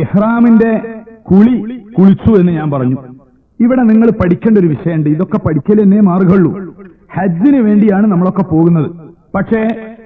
ഇഹ്റാമിന്റെ കുളി കുളിച്ചു എന്ന് ഞാൻ പറഞ്ഞു. ഇവിടെ നിങ്ങൾ പഠിക്കേണ്ട ഒരു വിഷയമുണ്ട്. ഇതൊക്കെ പഠിക്കൽ എന്നേ മാറുകയുള്ളൂ. ഹജ്ജിന് വേണ്ടിയാണ് നമ്മളൊക്കെ പോകുന്നത്. പക്ഷേ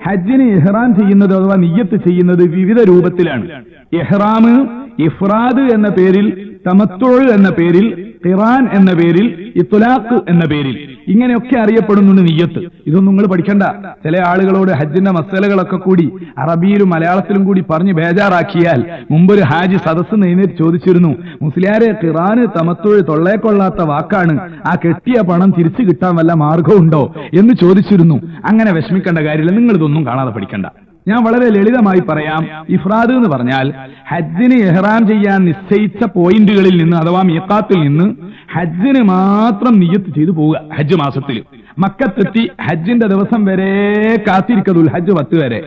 ഹജ്ജിന് ഇഹ്റാം ചെയ്യുന്നത് അഥവാ നിയ്യത്ത് ചെയ്യുന്നത് വിവിധ രൂപത്തിലാണ്. ഇഹ്റാം ഇഫ്രാദ് എന്ന പേരിൽ തമത്തോൾ എന്ന പേരിൽ ഖിറാൻ എന്ന പേരിൽ ഇത്തുലാഖ് എന്ന പേരിൽ. ഇങ്ങനെയൊക്കെ അറിയപ്പെടുന്നുണ്ട് നിയ്യത്ത്. ഇതൊന്നും നിങ്ങൾ പഠിക്കണ്ട. ചില ആളുകളോട് ഹജ്ജിന്റെ മസലകളൊക്കെ കൂടി അറബിയിലും മലയാളത്തിലും കൂടി പറഞ്ഞ് ബേജാറാക്കിയാൽ മുമ്പൊരു ഹാജി സദസ് നെയ്നേറ്റ് ചോദിച്ചിരുന്നു മുസ്ലിയാരെ ഖിറാന് തമത്തൊഴി തൊള്ളേ കൊള്ളാത്ത വാക്കാണ്. ആ കെട്ടിയ പണം തിരിച്ചു കിട്ടാൻ വല്ല മാർഗമുണ്ടോ എന്ന് ചോദിച്ചിരുന്നു. അങ്ങനെ വിഷമിക്കേണ്ട കാര്യമില്ല. നിങ്ങൾ ഇതൊന്നും കാണാതെ പഠിക്കണ്ട. ഞാൻ വളരെ ലളിതമായി പറയാം. ഇഫ്രാദ് എന്ന് പറഞ്ഞാൽ ഹജ്ജിന് എഹ്റാം ചെയ്യാൻ നിശ്ചയിച്ച പോയിന്റുകളിൽ നിന്ന് അഥവാ മീക്കാത്തിൽ നിന്ന് ഹജ്ജിന് മാത്രം നിയത്ത് ചെയ്തു പോവുക ഹജ്ജ് മാസത്തിൽ. മക്കത്തെത്തി ഹജ്ജിന്റെ ദിവസം വരെ കാത്തിരിക്കതുൽ ഹജ്ജ് പത്ത് വരെ.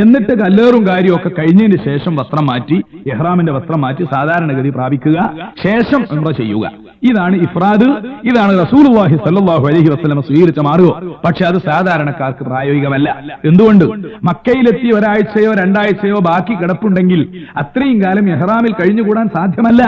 എന്നിട്ട് കല്ലേറും കാര്യവും ഒക്കെ കഴിഞ്ഞതിന് ശേഷം വസ്ത്രം മാറ്റി എഹ്റാമിന്റെ വസ്ത്രം മാറ്റി സാധാരണഗതി പ്രാപിക്കുക ശേഷം ഉംറ ചെയ്യുക. ഇതാണ് ഇഫ്രാദ് ഇതാണ് റസൂലുള്ളാഹി സല്ലാഹു അലഹി വസല്ലം സ്വീകരിച്ച മാർഗം. പക്ഷെ അത് സാധാരണക്കാർക്ക് പ്രായോഗികമല്ല. എന്തുകൊണ്ട്? മക്കയിലെത്തി ഒരാഴ്ചയോ രണ്ടാഴ്ചയോ ബാക്കി കിടപ്പുണ്ടെങ്കിൽ അത്രയും കാലം എഹ്റാമിൽ കഴിഞ്ഞുകൂടാൻ സാധ്യമല്ല.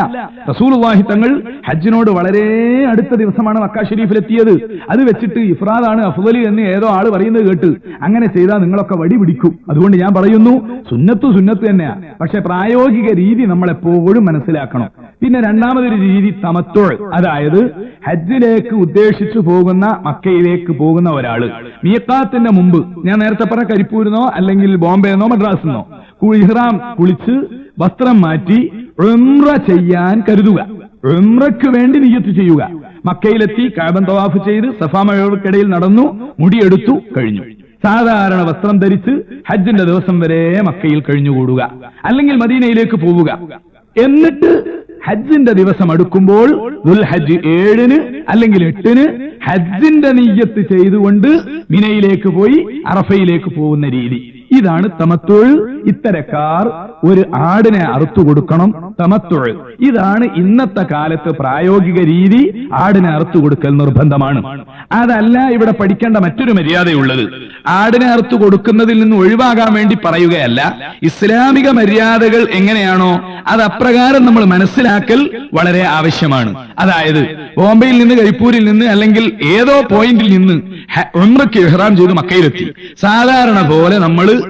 റസൂലുള്ളാഹി തങ്ങൾ ഹജ്ജിനോട് വളരെ അടുത്ത ദിവസമാണ് മക്ക ഷെരീഫിലെത്തിയത്. അത് വെച്ചിട്ട് ഇഫ്രാദാണ് അഫ്ദലി എന്ന് ഏതോ ആൾ പറയുന്നത് കേട്ട് അങ്ങനെ ചെയ്താൽ നിങ്ങളൊക്കെ വടി പിടിക്കും. അതുകൊണ്ട് ഞാൻ പറയുന്നു സുന്നത്തു സുന്നത്ത് തന്നെയാണ് പക്ഷെ പ്രായോഗിക രീതി നമ്മൾ എപ്പോഴും മനസ്സിലാക്കണം. പിന്നെ രണ്ടാമതൊരു രീതി തമത്തോൾ അതായത് ഹജ്ജിലേക്ക് ഉദ്ദേശിച്ചു പോകുന്ന മക്കയിലേക്ക് പോകുന്ന ഒരാൾ. മീക്കാത്തിന്റെ മുമ്പ് ഞാൻ നേരത്തെ പറഞ്ഞ കരിപ്പൂരിന്നോ അല്ലെങ്കിൽ ബോംബെന്നോ മദ്രാസിന്നോ ഇഹ്റാം കുളിച്ച് വസ്ത്രം മാറ്റി ഉംറ ചെയ്യാൻ കരുതുക. ഉംറയ്ക്ക് വേണ്ടി നിയത്ത് ചെയ്യുക. മക്കയിലെത്തി കാബൻ തവാഫ് ചെയ്ത് സഫാമഴകൾക്കിടയിൽ നടന്നു മുടിയെടുത്തു കഴിഞ്ഞു. സാധാരണ വസ്ത്രം ധരിച്ച് ഹജ്ജിന്റെ ദിവസം വരെ മക്കയിൽ കഴിഞ്ഞുകൂടുക. അല്ലെങ്കിൽ മദീനയിലേക്ക് പോവുക. എന്നിട്ട് ഹജ്ജിന്റെ ദിവസം അടുക്കുമ്പോൾ ദുൽഹജ്ജ് ഏഴിന് അല്ലെങ്കിൽ എട്ടിന് ഹജ്ജിന്റെ നെയ്യത്ത് ചെയ്തുകൊണ്ട് മിനയിലേക്ക് പോയി അറഫയിലേക്ക് പോകുന്ന രീതി. ഇതാണ് തമത്തുൾ ഇത്തരക്കാർ ഒരു ആടിനെ അറുത്തു കൊടുക്കണം. തമത്തുൾ ഇതാണ് ഇന്നത്തെ കാലത്ത് പ്രായോഗിക രീതി ആടിനെ അറുത്തു കൊടുക്കൽ നിർബന്ധമാണ്. അതല്ല ഇവിടെ പഠിക്കേണ്ട മറ്റൊരു മര്യാദയുള്ളത്. ആടിനെ അറുത്തു കൊടുക്കുന്നതിൽ നിന്ന് ഒഴിവാകാൻ വേണ്ടി പറയുകയല്ല. ഇസ്ലാമിക മര്യാദകൾ എങ്ങനെയാണോ അത് അപ്രകാരം നമ്മൾ മനസ്സിലാക്കൽ വളരെ ആവശ്യമാണ്. അതായത് ബോംബെയിൽ നിന്ന് കരിപ്പൂരിൽ നിന്ന് അല്ലെങ്കിൽ ഏതോ പോയിന്റിൽ നിന്ന് ഉംറയ്ക്ക് ഇഹ്റാം ചെയ്ത് മക്കയിലെത്തി. സാധാരണ പോലെ നമ്മൾ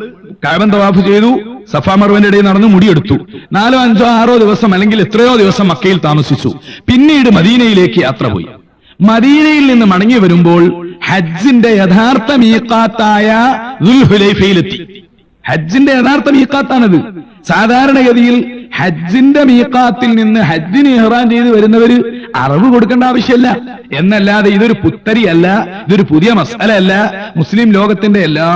കാബൻ തവാഫ് ചെയ്തു? സഫാ മർവന്റെ ഇടയിൽ നടന്ന് മുടിയെടുത്തു. നാലോ അഞ്ചോ ആറോ ദിവസം അല്ലെങ്കിൽ എത്രയോ ദിവസം മക്കയിൽ താമസിച്ചു. പിന്നീട് മദീനയിലേക്ക് യാത്ര പോയി. മദീനയിൽ നിന്ന് മടങ്ങി വരുമ്പോൾ ഹജ്ജിന്റെ യഥാർത്ഥ മീക്കാത്തായ ദുൽഹുലൈഫയിലെത്തി. ഹജ്ജിന്റെ യഥാർത്ഥ മീക്കാത്താണത് സാധാരണഗതിയിൽ ഹജ്ജിന്റെ മീക്കാത്തിൽ നിന്ന് ഹജ്ജിന് ഇഹ്റാൻ ചെയ്ത് വരുന്നവര് അറിവ് കൊടുക്കേണ്ട ആവശ്യമില്ല. എന്നല്ലാതെ ഇതൊരു പുത്തരിയല്ല ഇതൊരു പുതിയ മസാലയല്ല മുസ്ലിം ലോകത്തിന്റെ എല്ലാ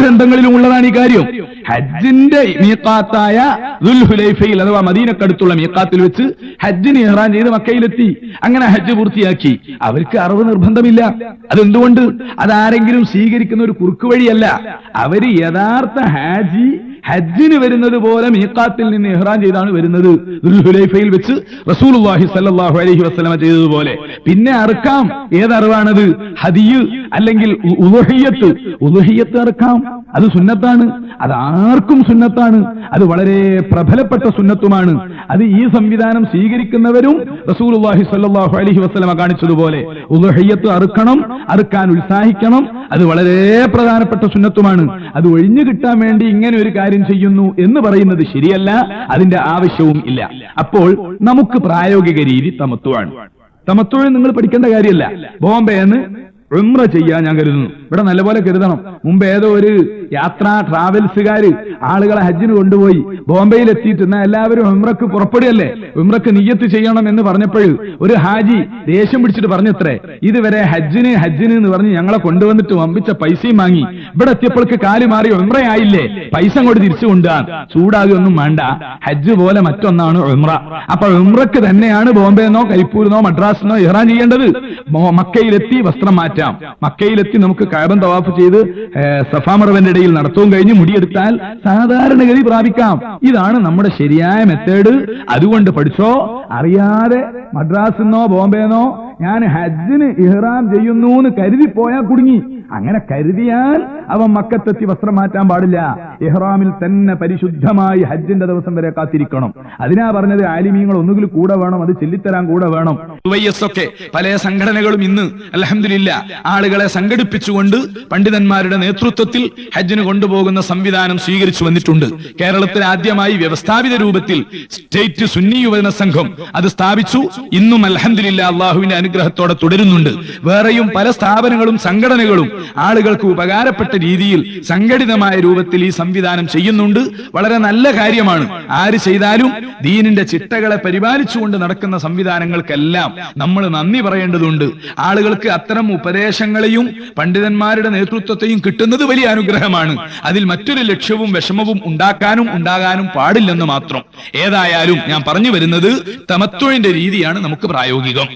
ഗ്രന്ഥങ്ങളിലും ഉള്ളതാണ് ഈ കാര്യം. ഹജ്ജിന്റെ മീക്കാത്തായ ദുൽഹുലൈഫയിൽ അഥവാ മദീനക്കടുത്തുള്ള മീക്കാത്തിൽ വെച്ച് ഹജ്ജിന് ഇഹ്റാൻ ചെയ്ത് മക്കയിലെത്തി. അങ്ങനെ ഹജ്ജ് പൂർത്തിയാക്കി. അവർക്ക് അറിവ് നിർബന്ധമില്ല. അതെന്തുകൊണ്ട്? അതാരെങ്കിലും സ്വീകരിക്കുന്ന ഒരു കുറുക്ക് വഴിയല്ല. അവർ യഥാർത്ഥ ഹാജി ഹജ്ജിന് വരുന്നത് പോലെ മീക്കാത്തിൽ നിന്ന് ഇഹ്റാൻ ചെയ്താണ് വരുന്നത്. വെച്ച് സല്ലല്ലാഹു അലൈഹി വസല്ലമ ചെയ്തതുപോലെ. പിന്നെ അറുക്കാം ഏതറിവാണത്? ഹദിയ് അല്ലെങ്കിൽ ഉ- ഉളുഹിയ്യത്ത് ഉളുഹിയ്യത്ത് അറുക്കാം അത് സുന്നത്താണ്. അത് ആർക്കും സുന്നത്താണ്. അത് വളരെ പ്രബലപ്പെട്ട സുന്നത്തുമാണ്. അത് ഈ സംവിധാനം സ്വീകരിക്കുന്നവരും റസൂലുള്ളാഹി സ്വല്ലല്ലാഹു അലൈഹി വസല്ലമ കാണിച്ചതുപോലെ ഉദഹയ്യത്ത് അറുക്കണം അറുക്കാൻ ഉത്സാഹിക്കണം. അത് വളരെ പ്രധാനപ്പെട്ട സുന്നത്തുമാണ്. അത് ഒഴിഞ്ഞു കിട്ടാൻ വേണ്ടി ഇങ്ങനെ ഒരു കാര്യം ചെയ്യുന്നു എന്ന് പറയുന്നത് ശരിയല്ല. അതിന്റെ ആവശ്യവും ഇല്ല. അപ്പോൾ നമുക്ക് പ്രായോഗിക രീതി തമത്വമാണ് തമത്വം നിങ്ങൾ പഠിക്കേണ്ട കാര്യമല്ല. ബോംബെന്ന് ഉംറ ചെയ്യാൻ ഞാൻ കരുതുന്നു. ഇവിടെ നല്ലപോലെ കരുതണം. മുമ്പ് ഏതോ ഒരു യാത്രാ ട്രാവൽസുകാര് ആളുകളെ ഹജ്ജിന് കൊണ്ടുപോയി ബോംബെയിൽ എത്തിയിട്ട് എന്നാൽ എല്ലാവരും ഉംറക്ക് പുറപ്പെടുകയല്ലേ? ഉംറക്ക് നിയ്യത്ത് ചെയ്യണം എന്ന് പറഞ്ഞപ്പോൾ ഒരു ഹാജി ദേഷ്യം പിടിച്ചിട്ട് പറഞ്ഞത്രേ ഇതുവരെ ഹജ്ജിന് ഹജ്ജിന് എന്ന് പറഞ്ഞ് ഞങ്ങളെ കൊണ്ടുവന്നിട്ട് വമ്പിച്ച പൈസയും വാങ്ങി. ഇവിടെ എത്തിയപ്പോൾക്ക് കാൽ മാറി ഉംറയായില്ലേ പൈസ അങ്ങോട്ട് തിരിച്ചു കൊണ്ടുപോകാൻ ചൂടാകുകയൊന്നും വേണ്ട. ഹജ്ജ് പോലെ മറ്റൊന്നാണ് ഉംറ അപ്പൊ ഉംറക്ക് തന്നെയാണ് ബോംബെന്നോ കരിപ്പൂരിനോ മദ്രാസിനോ ഇഹ്റാൻ ചെയ്യേണ്ടത്? മക്കയിലെത്തി വസ്ത്രം മാറ്റാം. മക്കയിലെത്തി നമുക്ക് കാബം തവാഫ് ചെയ്ത് സഫാമറവന്റെ സഫാ മറവന്റെ ഇടയിൽ നടത്തവും കഴിഞ്ഞ് മുടിയെടുത്താൽ സാധാരണഗതി പ്രാപിക്കാം. ഇതാണ് നമ്മുടെ ശരിയായ മെത്തേഡ് അതുകൊണ്ട് പഠിച്ചോ അറിയാതെ മദ്രാസിന്നോ ബോംബെന്നോ ഞാൻ ഹജ്ജിന് ഇഹ്റാം ചെയ്യുന്നു എന്ന് കരുതി പോയാൽ കുടുങ്ങി. അങ്ങനെ കരുതിയാൽ അവൻ മക്കത്തെത്തി വസ്ത്രം മാറ്റാൻ പാടില്ല. ഇഹ്റാമിൽ തന്നെ പരിശുദ്ധമായി ഹജ്ജിന്റെ ദിവസം വരെ കാത്തിരിക്കണം. അതിനാ പറഞ്ഞത് ആലിമീങ്ങൾ ഒന്നുകിൽ കൂടെ വേണം അത് ചെല്ലിത്തരാൻ കൂടെ വേണം. ഒക്കെ പല സംഘടനകളും ഇന്ന് അലഹമില്ല ആളുകളെ സംഘടിപ്പിച്ചുകൊണ്ട് പണ്ഡിതന്മാരുടെ നേതൃത്വത്തിൽ ഹജ്ജിന് കൊണ്ടുപോകുന്ന സംവിധാനം സ്വീകരിച്ചു വന്നിട്ടുണ്ട്. കേരളത്തിൽ ആദ്യമായി വ്യവസ്ഥാപിത രൂപത്തിൽ സ്റ്റേറ്റ് സുന്നി യുവജന സംഘം അത് സ്ഥാപിച്ചു. ഇന്നും അലഹമില്ല അള്ളാഹുവിന്റെ അനുഗ്രഹത്തോടെ തുടരുന്നുണ്ട്. വേറെയും പല സ്ഥാപനങ്ങളും സംഘടനകളും ആളുകൾക്ക് ഉപകാരപ്പെട്ട രീതിയിൽ സംഘടിതമായ രൂപത്തിൽ ഈ സംവിധാനം ചെയ്യുന്നുണ്ട്. വളരെ നല്ല കാര്യമാണ്. ആര് ചെയ്താലും ദീനിന്റെ ചിട്ടകളെ പരിപാലിച്ചുകൊണ്ട് നടക്കുന്ന സംവിധാനങ്ങൾക്കെല്ലാം നമ്മൾ നന്ദി പറയേണ്ടതുണ്ട്. ആളുകൾക്ക് അത്തരം ഉപദേശങ്ങളെയും പണ്ഡിതന്മാരുടെ നേതൃത്വത്തെയും കിട്ടുന്നത് വലിയ അനുഗ്രഹമാണ്. അതിൽ മറ്റൊരു ലക്ഷ്യവും വിഷമവും ഉണ്ടാക്കാനും ഉണ്ടാകാനും പാടില്ലെന്ന് മാത്രം. ഏതായാലും ഞാൻ പറഞ്ഞു വരുന്നത് തമത്വന്റെ രീതിയാണ് നമുക്ക് പ്രായോഗികം.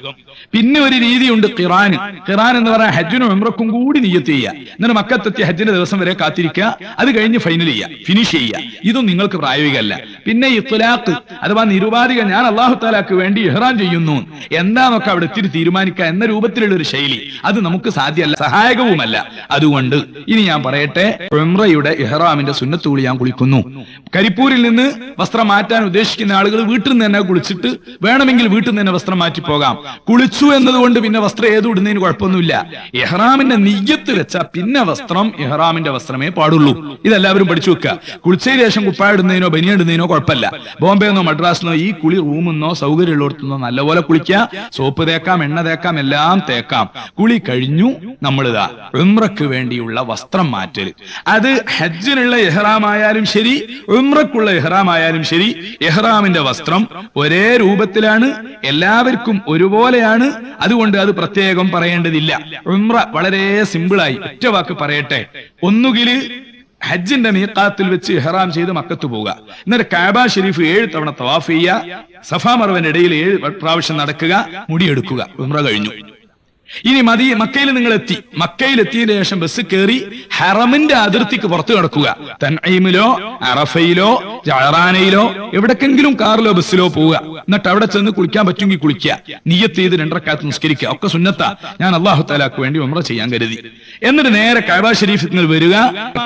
പിന്നെ ഒരു രീതിയുണ്ട് ഖിറാൻ ഖിറാൻ എന്ന് പറയാൻ ഹജ്ജിനും ഉംറക്കും കൂടി നിയ്യത്ത് ചെയ്യുക. എന്നിട്ട് മക്കത്തെത്തിയ ഹജ്ജിന്റെ ദിവസം വരെ കാത്തിരിക്കുക. അത് കഴിഞ്ഞ് ഫൈനൽ ചെയ്യുക. ഫിനിഷ് ചെയ്യുക. ഇതും നിങ്ങൾക്ക് പ്രായോഗികമല്ല. പിന്നെ ഇത്തുലാഖ് അഥവാ നിരുപാധിക ഞാൻ അള്ളാഹു താലാക്ക് വേണ്ടി ഇഹ്റാൻ ചെയ്യുന്നു. എന്താന്നൊക്കെ അവിടെ ഇത്തിരി തീരുമാനിക്കുക എന്ന രൂപത്തിലുള്ള ഒരു ശൈലി. അത് നമുക്ക് സാധ്യമല്ല സഹായകവുമല്ല. അതുകൊണ്ട് ഇനി ഞാൻ പറയട്ടെ ഉംറയുടെ ഇഹ്റാമിന്റെ സുന്നത്തുകൂടി ഞാൻ കുളിക്കുന്നു. കരിപ്പൂരിൽ നിന്ന് വസ്ത്രം മാറ്റാൻ ഉദ്ദേശിക്കുന്ന ആളുകൾ വീട്ടിൽ നിന്ന് തന്നെ കുളിച്ചിട്ട് വേണമെങ്കിൽ വീട്ടിൽ നിന്ന് തന്നെ വസ്ത്രം മാറ്റി പോകാം കുളിച്ചു എന്നതുകൊണ്ട് പിന്നെ വസ്ത്രം ഏത് ഇടുന്നതിന് കുഴപ്പമൊന്നുമില്ല. ഇഹ്റാമിന്റെ നെയ്യത്ത് വെച്ച പിന്നെ വസ്ത്രം ഇഹ്റാമിന്റെ വസ്ത്രമേ പാടുള്ളൂ. ഇതെല്ലാവരും പഠിച്ചു വെക്കുക കുളിച്ചതിന് ശേഷം കുപ്പായ ഇടുന്നതിനോ ബനിയ ഇടുന്നതിനോ കുഴപ്പമില്ല. ബോംബെന്നോ മദ്രാസിനോ ഈ കുളി റൂമെന്നോ സൗകര്യമുള്ളിടത്തുനിന്നോ നല്ലപോലെ കുളിക്കുക സോപ്പ് തേക്കാം എണ്ണ തേക്കാം എല്ലാം തേക്കാം. കുളി കഴിഞ്ഞു നമ്മളിതാ ഉംറക്ക് വേണ്ടിയുള്ള വസ്ത്രം മാറ്റൽ അത് ഹജ്ജിനുള്ള ഇഹ്റാമായാലും ശരി ഉംറക്കുള്ള ഇഹ്റാമായാലും ശരി ഇഹ്റാമിന്റെ വസ്ത്രം ഒരേ രൂപത്തിലാണ് എല്ലാവർക്കും ഒരുപോലെയാണ് അതുകൊണ്ട് അത് പ്രത്യേകം പറയേണ്ടതില്ല. ഉംറ വളരെ സിമ്പിളായി ഒറ്റ വാക്ക് പറയട്ടെ. ഒന്നുകിൽ ഹജ്ജിന്റെ മീക്കാത്തിൽ വെച്ച് ഇഹ്റാം ചെയ്ത് മക്കത്ത് പോവുക. എന്നിട്ട് കാബ ഷെരീഫ് ഏഴ് തവണ തവാഫ് ചെയ്യുക. സഫാ മറവന്റെ ഇടയിൽ ഏഴ് പ്രാവശ്യം നടക്കുക. മുടിയെടുക്കുക. ഉംറ കഴിഞ്ഞു. ഇനി മതി മക്കയിൽ നിങ്ങൾ എത്തി മക്കയിൽ എത്തിയതിനു ശേഷം ബസ് കയറി ഹറമിന്റെ അതിർത്തിക്ക് പുറത്തു കിടക്കുക തൻഐമിലോ അറഫയിലോ ജഹറാനയിലോ എവിടക്കെങ്കിലും കാറിലോ ബസ്സിലോ പോവുക. എന്നിട്ട് അവിടെ ചെന്ന് കുളിക്കാൻ പറ്റുമെങ്കിൽ കുളിക്കുക. നീയത്ത് ചെയ്ത് രണ്ടരക്കാലത്ത് നിസ്കരിക്കുക. ഒക്കെ സുന്നത്ത. ഞാൻ അള്ളാഹു താലാക്ക് വേണ്ടി ഉമ്ര ചെയ്യാൻ കരുതി. എന്നിട്ട് നേരെ കാബ ഷെരീഫ് നിങ്ങൾ വരിക.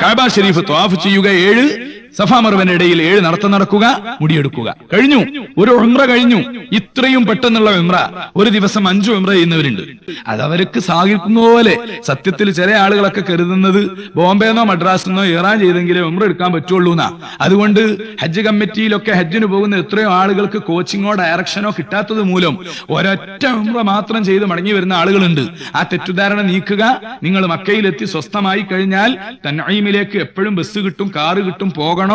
കാബ ഷെരീഫ് ത്വാഫ് ചെയ്യുക. ഏഴ് സഫാമർവന്റെ ഇടയിൽ ഏഴ് നടത്തം നടക്കുക മുടിയെടുക്കുക. കഴിഞ്ഞു. ഒരു ഉംറ കഴിഞ്ഞു. ഇത്രയും പെട്ടെന്നുള്ള ഉംറ. ഒരു ദിവസം അഞ്ചു ഉംറ ചെയ്യുന്നവരുണ്ട്. അത് അവർക്ക് സാധിക്കുന്ന പോലെ. സത്യത്തിൽ ചില ആളുകളൊക്കെ കരുതുന്നത് ബോംബെന്നോ മദ്രാസിന്നോ ഇറാൻ ചെയ്തെങ്കിലേ ഉംറ എടുക്കാൻ പറ്റുള്ളൂ എന്നാ. അതുകൊണ്ട് ഹജ്ജ് കമ്മിറ്റിയിലൊക്കെ ഹജ്ജിന് പോകുന്ന എത്രയോ ആളുകൾക്ക് കോച്ചിങ്ങോ ഡയറക്ഷനോ കിട്ടാത്തത് മൂലം ഒരൊറ്റ ഉംറ മാത്രം ചെയ്ത് മടങ്ങി വരുന്ന ആളുകളുണ്ട്. ആ തെറ്റുദ്ധാരണ നീക്കുക. നിങ്ങൾ മക്കയിലെത്തി സ്വസ്ഥമായി കഴിഞ്ഞാൽ തന്നെ എപ്പോഴും ബസ് കിട്ടും കാറ് കിട്ടും പോകണം.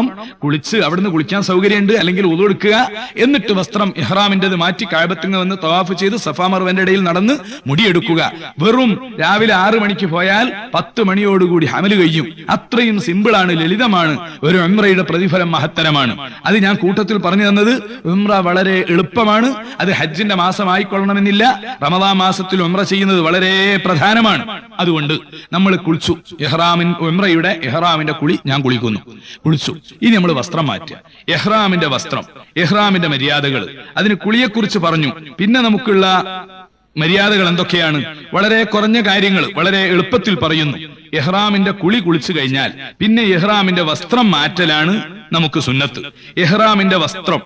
കുളിച്ച് അവിടുന്ന് കുളിക്കാൻ സൗകര്യമുണ്ട് അല്ലെങ്കിൽ ഉതൊടുക്കുക എന്നിട്ട് വസ്ത്രം ഇഹ്റാമിന്റേത് മാറ്റി കായബത്തിങ് വന്ന് തവാഫ് ചെയ്ത് സഫാമർവന്റെ ഇടയിൽ നടന്ന് മുടിയെടുക്കുക. വെറും രാവിലെ ആറു മണിക്ക് പോയാൽ പത്ത് മണിയോടുകൂടി ഹമൽ കഴിയും. അത്രയും സിമ്പിളാണ് ലളിതമാണ്. ഒരു ഉംറയുടെ പ്രതിഫലം മഹത്തരമാണ്. അത് ഞാൻ കൂട്ടത്തിൽ പറഞ്ഞു തന്നത് ഉംറ വളരെ എളുപ്പമാണ്. അത് ഹജ്ജിന്റെ മാസമായിക്കൊള്ളണമെന്നില്ല. റമദാ മാസത്തിൽ ഉംറ ചെയ്യുന്നത് വളരെ പ്രധാനമാണ്. അതുകൊണ്ട് നമ്മൾ കുളിച്ചു. ഇഹ്റാമിൻ ഉംറയുടെ ഇഹ്റാമിന്റെ കുളി ഞാൻ കുളിക്കുന്നു. കുളിച്ചു. ഇനി നമ്മൾ വസ്ത്രം മാറ്റുക. എഹ്റാമിന്റെ വസ്ത്രം എഹ്റാമിന്റെ മര്യാദകൾ. അതിന് കുളിയെക്കുറിച്ച് പറഞ്ഞു. പിന്നെ നമുക്കുള്ള മര്യാദകൾ എന്തൊക്കെയാണ്? വളരെ കുറഞ്ഞ കാര്യങ്ങൾ വളരെ എളുപ്പത്തിൽ പറയുന്നു. എഹ്റാമിന്റെ കുളി കുളിച്ചു കഴിഞ്ഞാൽ പിന്നെ എഹ്റാമിന്റെ വസ്ത്രം മാറ്റലാണ് നമുക്ക് സുന്നത്ത്. എഹ്റാമിന്റെ വസ്ത്രം